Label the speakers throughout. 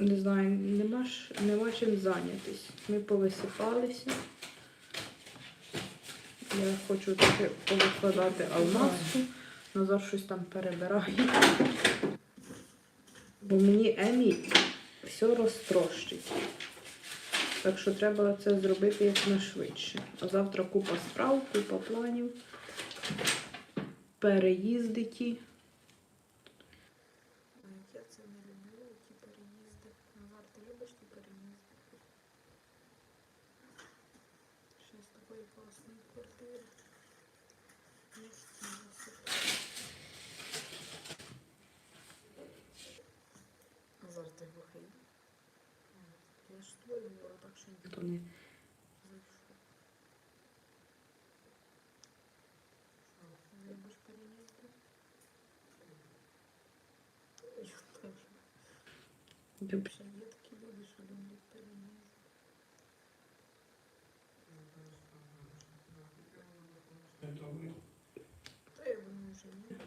Speaker 1: Не знаю, нема, нема чим зайнятись. Ми повисипалися. Я хочу трохи повикладати алмазку. Назар щось там перебирає. Бо мені Емі все розтрощить. Так що треба це зробити якнайшвидше. А завтра купа справ, купа планів. Переїзди ті.
Speaker 2: Я це не люблю, ті переїзди. Назар, ти любиш ті переїзди? Ще з такої класної квартири. Місце супер. Назар, ти глухий? Я ж твою говорю, так що
Speaker 1: Хто не
Speaker 2: зайшов. Любиш переїзди? Я теж.
Speaker 1: люблю.
Speaker 2: Ще є такі люди, що люблять переїзди. Та я думаю, вже ні.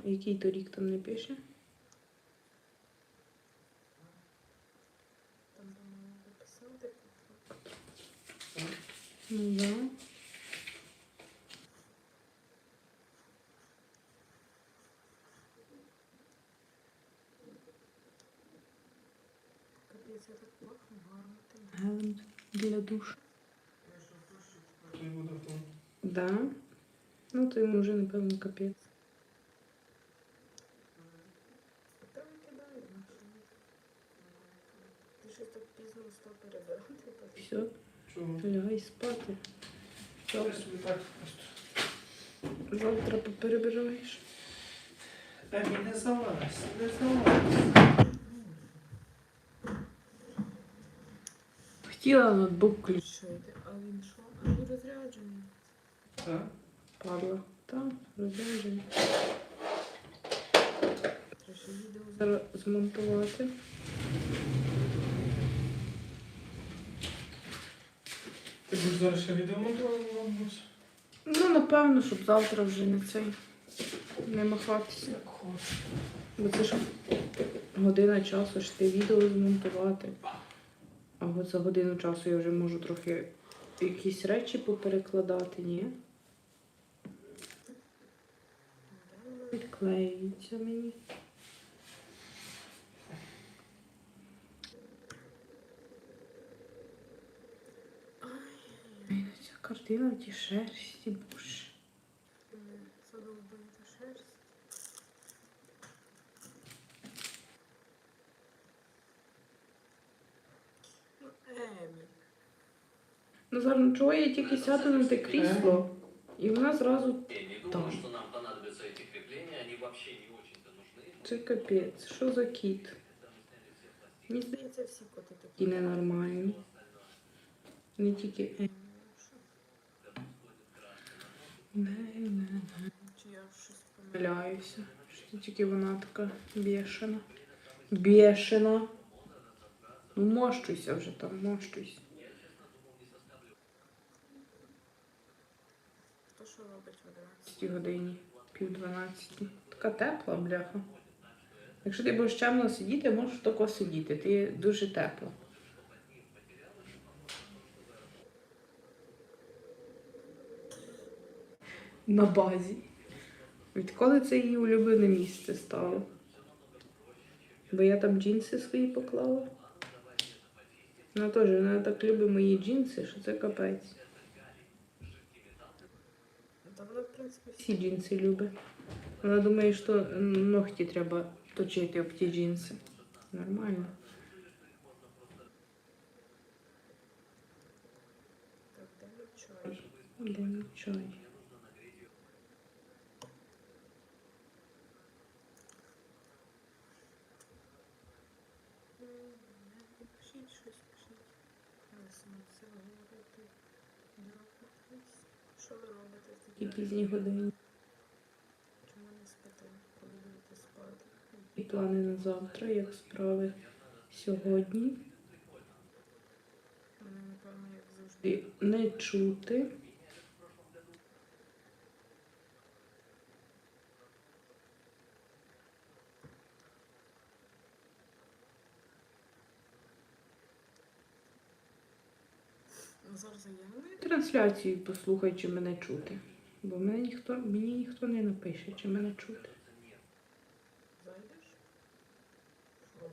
Speaker 1: Який то рік там не пише?
Speaker 2: Там думаю, записати.
Speaker 1: Ну да.
Speaker 2: Капець, я так пахну гарно тим.
Speaker 1: Гелем для душу.
Speaker 3: Той водофон.
Speaker 1: Да. Ну, то йому вже, напевно, капець.
Speaker 2: Та викидаю на Ти щось так пізно став перебирати. так?
Speaker 1: Все,
Speaker 3: Чого?
Speaker 1: лягай спати. Завтра,
Speaker 3: так просто.
Speaker 1: завтра поперебираєш.
Speaker 3: Емі, не залазь, не залазь.
Speaker 1: Хотіла ноутбук включити.
Speaker 2: А він що? А він розряджений.
Speaker 3: Так?
Speaker 1: Падла. Та, розряджений.
Speaker 2: Треба ще відео
Speaker 1: Зараз змонтувати.
Speaker 3: Будеш зараз ще відео монтувати бабусь?
Speaker 1: Ну, напевно, щоб завтра вже не цей. Не махатися. Бо це ж година часу ж ти відео змонтувати. А от за годину часу я вже можу трохи якісь речі поперекладати, ні? Відклеюється мені. Картина в тій шерсті, боже.
Speaker 2: Мене шерсть. Ну, Емі.
Speaker 1: Назар, ну чого я тільки сяду на те крісло, і вона зразу Там. це капець. Що за кіт? Мені здається,
Speaker 2: всі коти такі.
Speaker 1: такі ненормальні. Не тільки. Е.
Speaker 2: Чи я щось помиляю?
Speaker 1: Помиляюся. Що тільки вона така бешена. Бешена. Ну, мощуйся вже там, мощуйся.
Speaker 2: Хто що робить в 11?
Speaker 1: 10 годині, пів 12. Така тепла, бляха. Якщо ти будеш чемно сидіти, можеш тако сидіти. Ти дуже тепла. На базі. Відколи це її улюблене місце стало? Бо я там джинси свої поклала. Вона теж вона так любить мої джинси, що це капець.
Speaker 2: Всі.
Speaker 1: Джинси любить. Вона думає, що ногті треба точити об ті джинси. Нормально.
Speaker 2: Так, де чай?
Speaker 1: Де мій чай?
Speaker 2: М, Пишіть щось, пишіть. Говорити. Що ви робите
Speaker 1: І пізні години.
Speaker 2: Чому не спите, коли будете спати?
Speaker 1: І плани на завтра, як справи сьогодні.
Speaker 2: Мене, напевно, як завжди.
Speaker 1: І не чути. Ну, і послухай, чи мене чути. Бо мене ніхто, мені ніхто не напише, чи мене чути.
Speaker 2: Зайдеш? Що?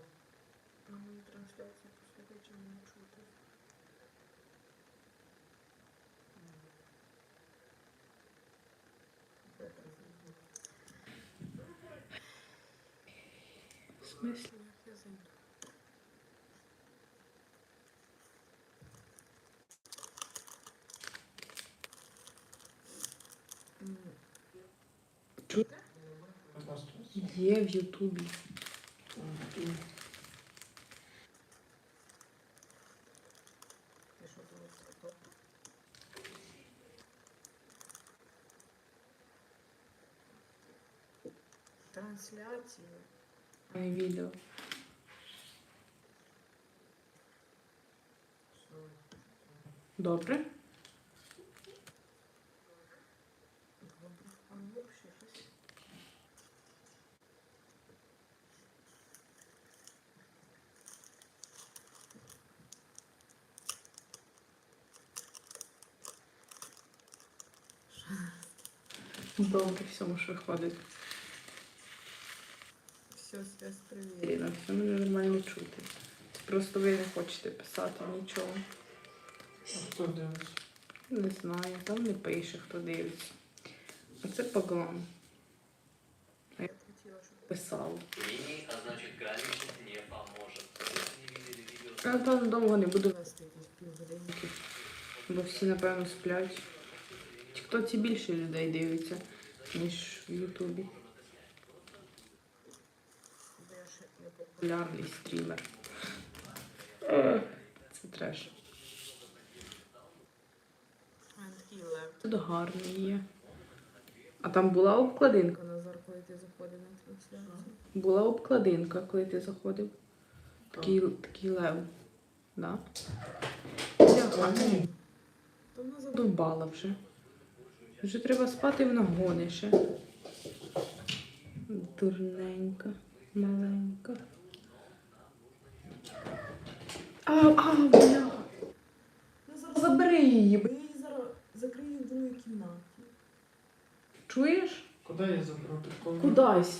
Speaker 2: На мою трансляцію послухай, чи мене чути.
Speaker 1: В смислі?
Speaker 2: Як я зайду? М,
Speaker 1: Чути? Є в Ютубі.
Speaker 2: Трансляцію.
Speaker 1: Моє відео. Добре,
Speaker 2: а ну ще щось.
Speaker 1: Добре, все може виходить.
Speaker 2: Все, связь привіт.
Speaker 1: Все мене нормально чути. Просто ви не хочете писати нічого.
Speaker 3: А хто дивиться?
Speaker 1: Не знаю, там не пише, хто дивиться. А це погано.
Speaker 2: Я хотіла, щоб
Speaker 1: Писав.
Speaker 4: Линий, а значит границу не с
Speaker 1: Я напевно довго не буду,
Speaker 2: вести півгодинки.
Speaker 1: бо всі, напевно, сплять. В Тіктоці більше людей дивиться, ніж в Ютубі. Популярний стрімер. Це треш. Тут гарний є. А там була обкладинка.
Speaker 2: Назар, коли ти заходив на трансляцію.
Speaker 1: Була обкладинка, коли ти заходив. Такий, такий лев. Да?
Speaker 2: Вона задумала.
Speaker 1: Вже. Вже треба спати вона гони ще. Дурненька, маленька. А, а, бля. Забери її.
Speaker 2: Бо я її зараз закрию в другій кімнаті.
Speaker 1: Чуєш?
Speaker 3: Куди я забрав підкову?
Speaker 1: Кудась.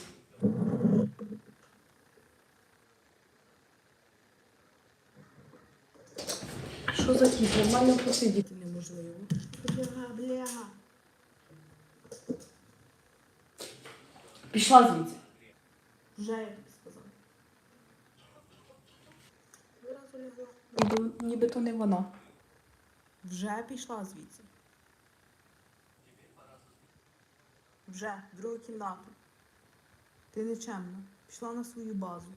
Speaker 1: Що за кіт? Нормально посидіти.
Speaker 2: Неможливо. Бля, бля.
Speaker 1: Пішла звідси.
Speaker 2: Вже я тобі сказала.
Speaker 1: Ніби, ніби то не вона.
Speaker 2: Вже пішла звідси. Вже, в другу кімнату. Ти нечемна. Пішла на свою базу.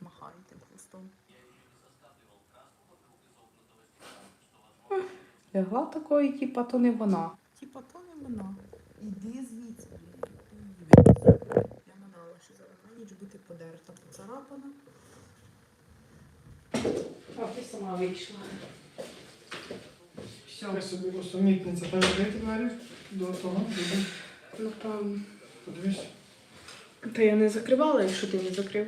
Speaker 2: Махає тим хвостом.
Speaker 1: Лягла такої, типа, то не вона.
Speaker 2: Типа то не вона. Іди звідси. Я манала, що зараз на ніч бути подерта, поцарапана.
Speaker 1: А ти сама вийшла. Все.
Speaker 3: Я собі усумітниця. Перекрити двері до того. до-
Speaker 1: Напевно.
Speaker 3: Подивись.
Speaker 1: Та я не закривала, якщо ти не закрив.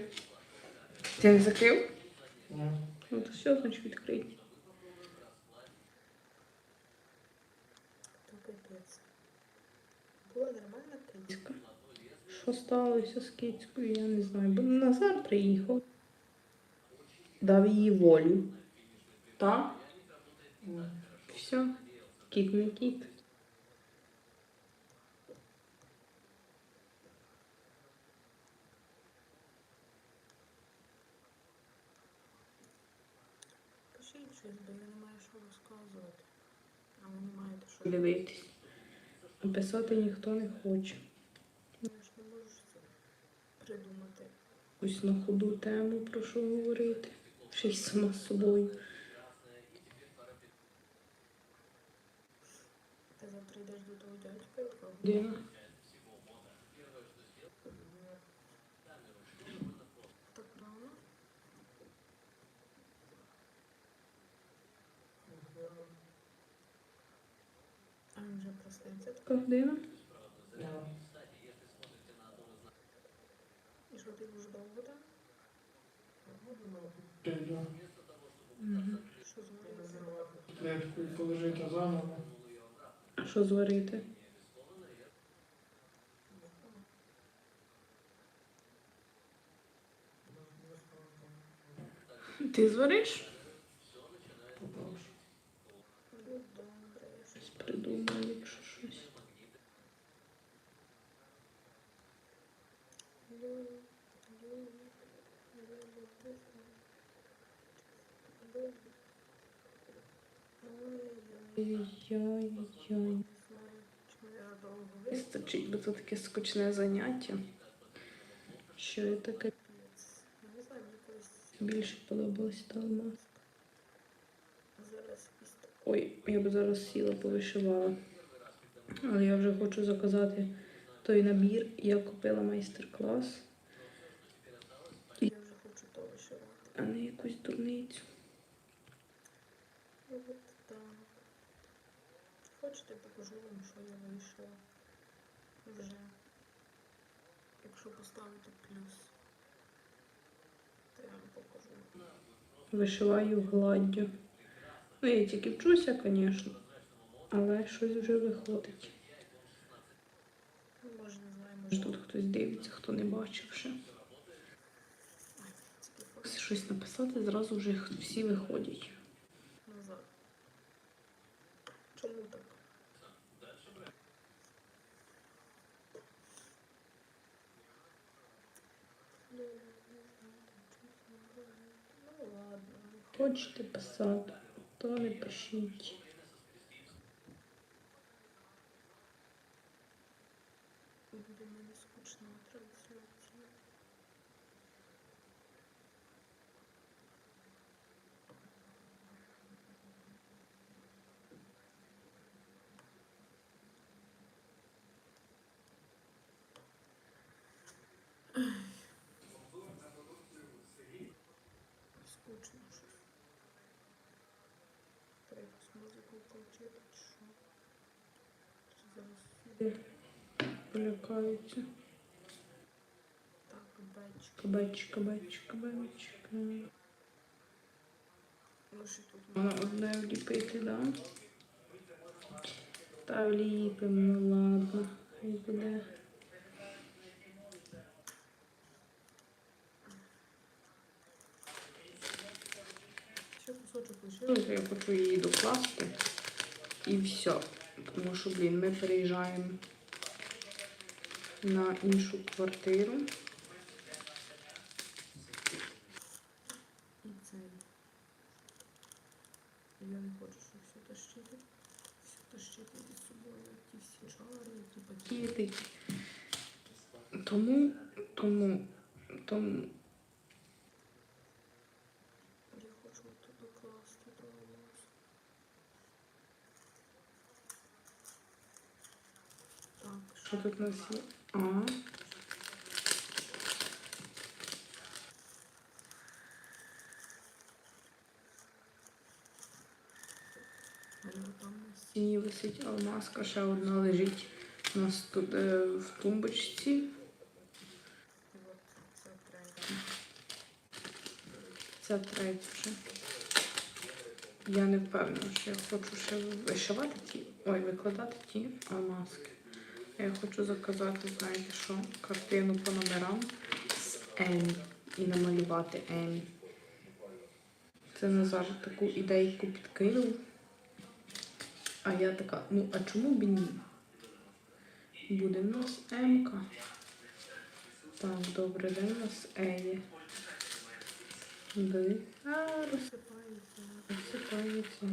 Speaker 1: Ти не закрив?
Speaker 3: Ні.
Speaker 1: Ну то все, значить відкрий.
Speaker 2: То капець. Була нормальна кицька.
Speaker 1: Що сталося з кицькою, я не знаю. Бо Назар приїхав. Дав їй волю. Так? Все. Кіт не кіт.
Speaker 2: Пишіть щось, бо я не маю що розказувати. А ви не маєте що.
Speaker 1: Дивитись. Писати ніхто не хоче.
Speaker 2: Я ж не можу це придумати.
Speaker 1: Ось на ходу тему про що говорити. Ще й сама з собою.
Speaker 2: Ти завтра йдеш до того дядька, якого так рано. А він вже проснеться.
Speaker 1: Така година.
Speaker 3: Ні.
Speaker 2: Ти будеш довго
Speaker 1: так?
Speaker 2: Що зварити?
Speaker 3: Клетку і положити заново.
Speaker 1: Що зварити? Ти звариш?
Speaker 3: Попрошу.
Speaker 2: Ну, добре.
Speaker 1: Щось придумаю, якщо щось. Вистачить, бо це таке скучне заняття. Що я таке більше подобалось та алмаз.
Speaker 2: зараз якісь так.
Speaker 1: Ой, я б зараз сіла повишивала. Але я вже хочу заказати той набір. Я купила майстер-клас,
Speaker 2: Я вже хочу то вишивати.
Speaker 1: а не якусь дурницю.
Speaker 2: Хочете, покажу вам, що я вийшла вже. Якщо поставити плюс, то я вам покажу.
Speaker 1: Вишиваю гладдю. Ну, я тільки вчуся, звісно, але щось вже виходить.
Speaker 2: Ну, може, не знаю,
Speaker 1: Може тут хтось дивиться, хто не бачив ще. Щось написати, зразу вже всі виходять.
Speaker 2: назад. Чому так? Ну ладно.
Speaker 1: Хочете писати, то не пишіть.
Speaker 2: Буде мені скучно трансляція. Скучно щось. Треба якусь музику включити, чи що? Чи зараз
Speaker 1: Полякаються.
Speaker 2: так, бечка.
Speaker 1: Кабачка, кабачка, кабачка.
Speaker 2: Ну що тут
Speaker 1: Воно одне вліпити, да? Та вліпимо, ну ладно. Хай буде.
Speaker 2: ще
Speaker 1: Ну, Я хочу її докласти. І все. Тому що, блін, ми переїжджаємо на іншу квартиру.
Speaker 2: І цей. Я не хочу, щоб все тащити. Все тащити зі собою. Ті всі чари, ті пакети.
Speaker 1: Тому, тому, тому.
Speaker 2: Я хочу тут докласти до нас. Так,
Speaker 1: Що тут у нас є? А. стіні висить алмазка, ще одна лежить у нас тут е, в тумбочці.
Speaker 2: Це третє.
Speaker 1: Це третя вже. Я не впевнена, що я хочу ще вишивати ті, ой, викладати ті алмазки. Я хочу заказати, знаєте що, картину по номерам з Емі і намалювати Емі. Це Назар таку ідейку підкинув. А я така, ну а чому б ні? Буде в нас Емка. Так, добре, де в нас Ені? Де? А,
Speaker 2: Розсипається.
Speaker 1: розсипається.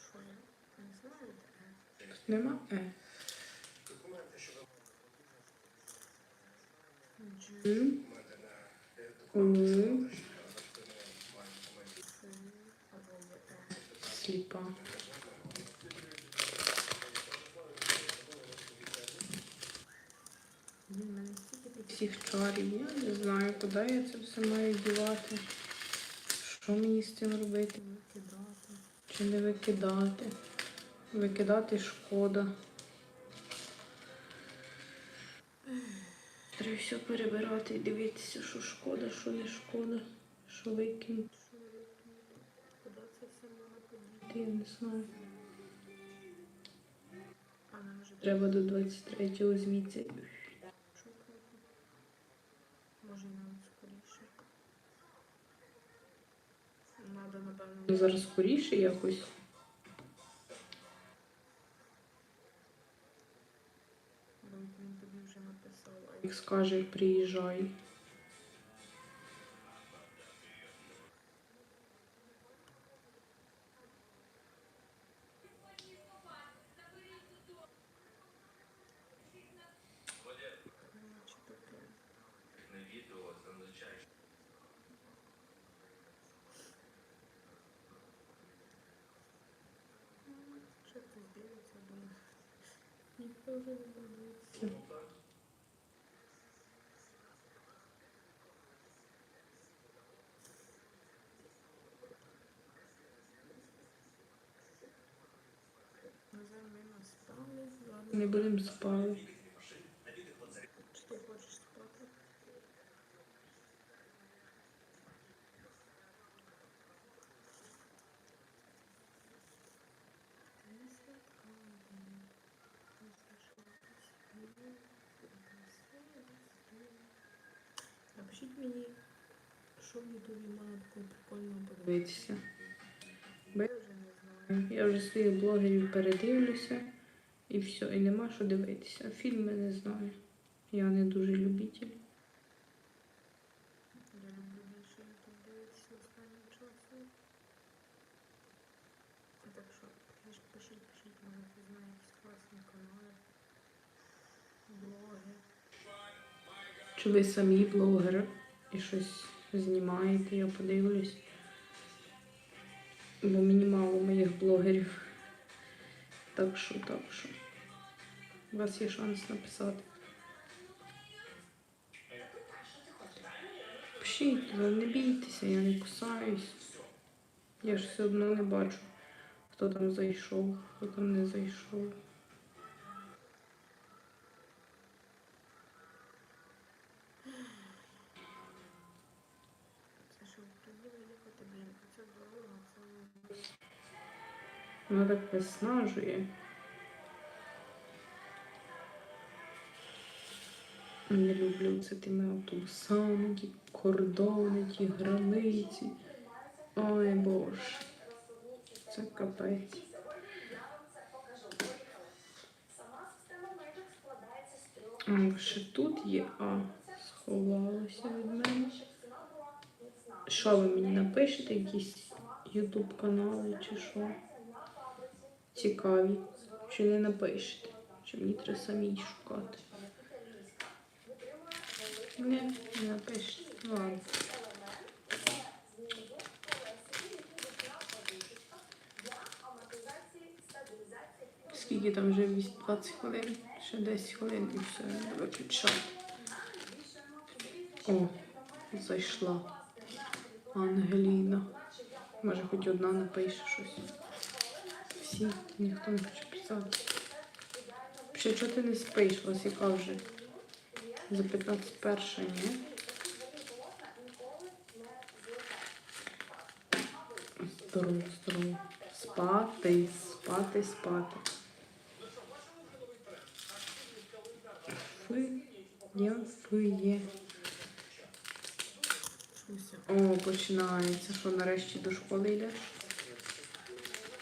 Speaker 2: Що я? Не знаю, де.
Speaker 1: Тут нема Е.
Speaker 2: Е.
Speaker 1: Сліпа. Всіх чарів. Я не знаю, куди я це все маю дівати. Що мені з цим робити?
Speaker 2: Викидати.
Speaker 1: Чи не викидати? Викидати шкода. Треба все перебирати і дивитися, що шкода, що не шкода, що викинути.
Speaker 2: Куди це все можна?
Speaker 1: Я не знаю.
Speaker 2: А нам вже
Speaker 1: Треба до 23-го звідси.
Speaker 2: Може нам скоріше. Надо, напевно,
Speaker 1: Зараз скоріше якось.
Speaker 4: Означает, что
Speaker 2: Що ти дивиться, думаю. Ніхто вже не дивиться. Назар, ми нас спали, ладно.
Speaker 1: Не будемо спали.
Speaker 2: Чи ти хочеш спати? Напишіть мені, що в Ютубі можна такого прикольного подивитися.
Speaker 1: Дивитися.
Speaker 2: Я вже не знаю.
Speaker 1: Я вже своїх блогерів передивлюся і все, і нема що дивитися. Фільми не знаю. Я не дуже любитель.
Speaker 2: Я люблю більше Ютуб дивитися останнім часом. Так що, пишіть, пишіть, пишіть, хтось знає якісь класні канали, блоги.
Speaker 1: Чи ви самі блогер і щось знімаєте, я подивлюсь. Бо мені мало моїх блогерів. Так що, так що. У вас є шанс написати. Пишіть, не бійтеся, я не кусаюсь. Я ж все одно не бачу, хто там зайшов, хто там не зайшов. Вона так виснажує. Не люблю це тими автобусами, ті кордони, ті границі. Ой боже. Це капець. А, ще тут є А. Сховалося від мене. Що ви мені напишете? Якісь ютуб канали чи що? Цікаві. Чи не напишете? Чи мені треба самі шукати? Ні, не напишете. Ладно. Скільки там вже 20 хвилин? Ще 10 хвилин і все, виключати. О, зайшла. Ангеліна. Може, хоч одна напише щось. Всі, ніхто не хоче писати. Ще чого ти не спиш? Вас яка вже? За 15 перша, ні? Здорово, здорово. Спати, спати, спати. Фи, я фиє.
Speaker 2: Шуся.
Speaker 1: О, починається. Що нарешті до школи йдеш?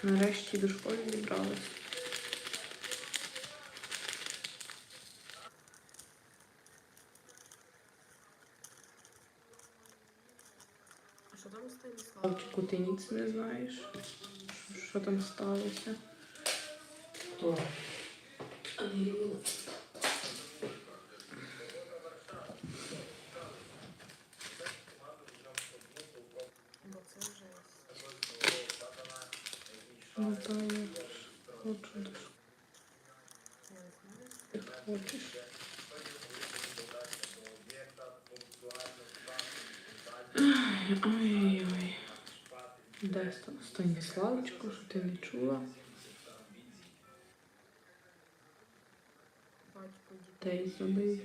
Speaker 1: Нарешті до школи зібралась.
Speaker 2: А що там Станіслав?
Speaker 1: Ти ніц не знаєш? Що- там сталося?
Speaker 3: Хто?
Speaker 2: Бо це вже
Speaker 1: Ну, та я ж хочу до школи.
Speaker 2: я не знаю.
Speaker 1: Ти хочеш. Ай, Ой-ой-ой. Там Станіславочку, що ти не чула.
Speaker 2: Батько дітей.
Speaker 1: Забив.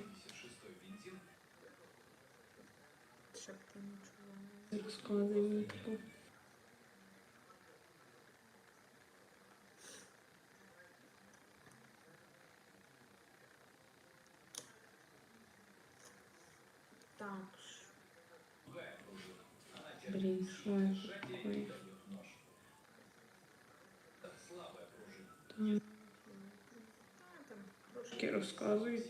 Speaker 2: Щоб ти не чула.
Speaker 1: Розказує мені таку.
Speaker 2: Так.
Speaker 1: Блін, що це таке? Так,
Speaker 2: А, там трошки
Speaker 1: Таке розказують.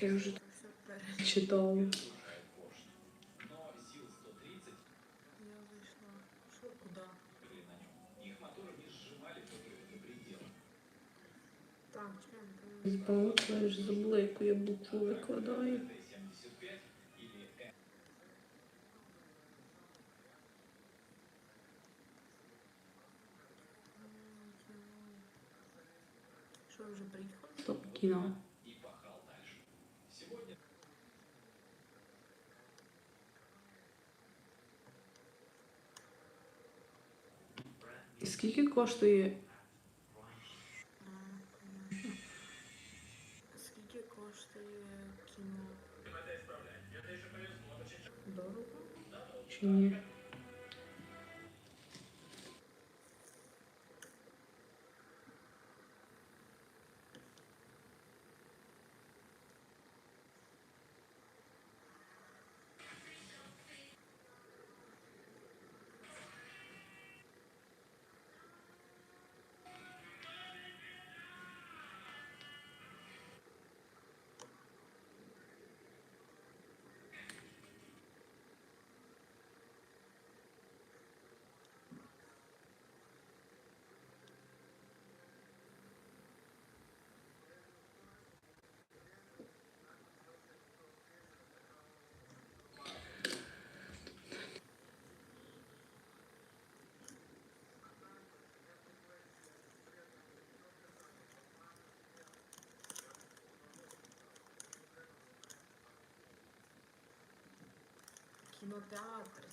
Speaker 1: Я вже читала. Ж забула, яку я букву викладаю.
Speaker 2: приїхав?
Speaker 1: Стоп, кіно. Скільки коштує
Speaker 2: А, понятно. Скільки коштує кіно? Дорого?
Speaker 1: чи ні?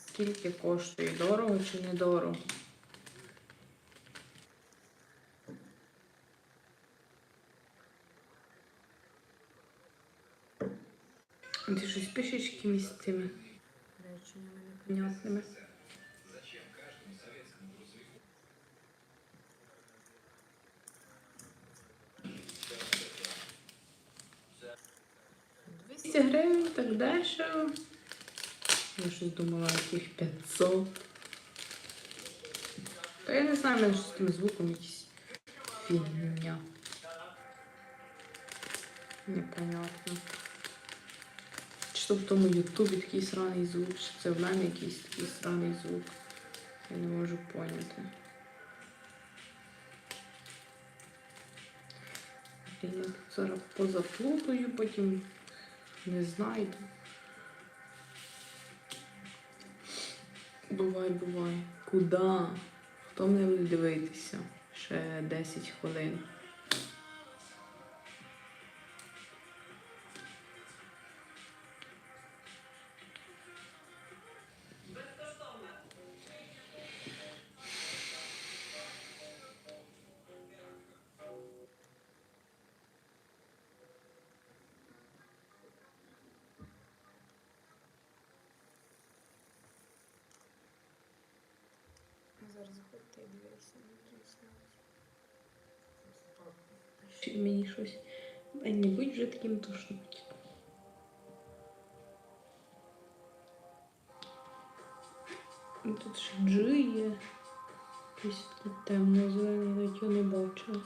Speaker 1: Скільки коштує? Дорого чи недорого? Ти щось пишеш якимись цими понятними?
Speaker 2: Двісті
Speaker 1: гривень так дешево. Я щось думала, яких 500. Та я не знаю, мене з тим звуком якісь фігня. Непонятно. Чи то в тому Ютубі такий сраний звук, чи це в мене якийсь такий сраний звук. Я не можу поняти. Я тут зараз позаплутаю, потім не знайду. Бувай, бувай. Куда? Хто мене буде дивитися? Ще 10 хвилин.
Speaker 2: Зараз заходьте і дивіться на дійсно.
Speaker 1: Ще мені щось. Ай, не будь вже таким душним. Ну, Тут ще джи є. Якийсь такий темно-зелений, навіть його не бачила.